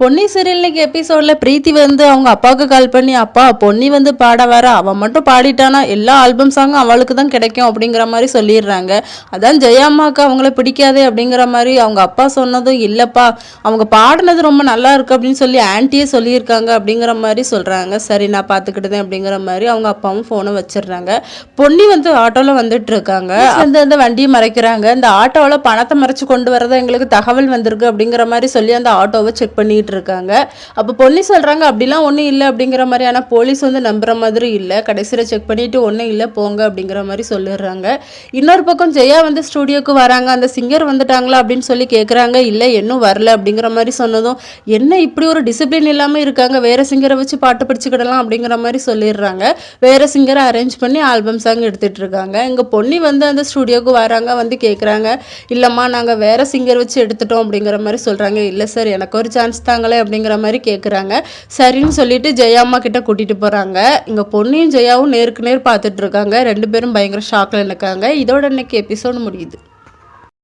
Ponni serial இன்னைக்கு எபிசோட்ல பிரீத்தி வந்து அவங்க அப்பாவுக்கு கால் பண்ணி அப்பா பொன்னி வந்து பாட வர? அவன் மட்டும் பாடிட்டானா? எல்லா ஆல்பம் சாங்கும் அவளுக்கு தான் கிடைக்கும் அப்படிங்கிற மாதிரி சொல்லிடுறாங்க. அதான் ஜெயாம்மாக்கு அவங்கள பிடிக்காதே அப்படிங்கிற மாதிரி அவங்க அப்பா சொன்னதும் இல்லப்பா. அவங்க பாடினது ரொம்ப நல்லா இருக்கு அப்படின்னு சொல்லி ஆன்ட்டியே சொல்லியிருக்காங்க அப்படிங்கிற மாதிரி சொல்றாங்க. சரி நான் பார்த்துக்கிட்டதேன் அப்படிங்கிற மாதிரி அவங்க அப்பாவும் ஃபோனை வச்சிடுறாங்க. பொன்னி வந்து ஆட்டோவில் வந்துட்டு இருக்காங்க. அந்த அந்த வண்டியை மறைக்கிறாங்க. இந்த ஆட்டோவில் பணத்தை மறைச்சு கொண்டு வரதா எங்களுக்கு தகவல் வந்திருக்கு அப்படிங்கிற மாதிரி சொல்லி அந்த ஆட்டோவை செக் பண்ணிட்டு இருக்காங்க அப்போ பொன்னி சொல்கிறாங்க அப்படிலாம் ஒன்றும் இல்லை அப்படிங்கிற மாதிரி. ஆனால் போலீஸ் வந்து நம்புகிற மாதிரி இல்லை. கடைசியில் செக் பண்ணிவிட்டு ஒன்றும் இல்லை போங்க அப்படிங்கிற மாதிரி சொல்லிடுறாங்க. இன்னொரு பக்கம் ஜெயா வந்து ஸ்டூடியோக்கு வராங்க. அந்த சிங்கர் வந்துட்டாங்களா அப்படின்னு சொல்லி கேட்குறாங்க இல்லை இன்னும் வரல அப்படிங்கிற மாதிரி சொன்னதும் என்ன இப்படி ஒரு டிசிப்ளின் இல்லாமல் இருக்காங்க? வேற சிங்கரை வச்சு பாட்டு படிச்சுக்கிடலாம் அப்படிங்கிற மாதிரி சொல்லிடுறாங்க. வேற சிங்கரை அரேஞ்ச் பண்ணி ஆல்பம் சாங் எடுத்துகிட்டு இருக்காங்க எங்கள் பொன்னி வந்து அந்த ஸ்டூடியோக்கு வராங்க வந்து கேட்குறாங்க இல்லைம்மா நாங்கள் வேற சிங்கர் வச்சு எடுத்துட்டோம் அப்படிங்கிற மாதிரி சொல்கிறாங்க இல்லை சார் எனக்கு ஒரு சான்ஸ் தான் தாங்களே அப்படிங்கிற மாதிரி கேட்குறாங்க சரின்னு சொல்லிட்டு ஜெயாம்மா கிட்ட கூட்டிகிட்டு போகிறாங்க இங்கே பொண்ணையும் ஜெயாவும் நேருக்கு நேர் பார்த்துட்டு இருக்காங்க. ரெண்டு பேரும் பயங்கர ஷாக்கில் இருக்காங்க இதோட இன்னைக்கு எபிசோடு முடியுது.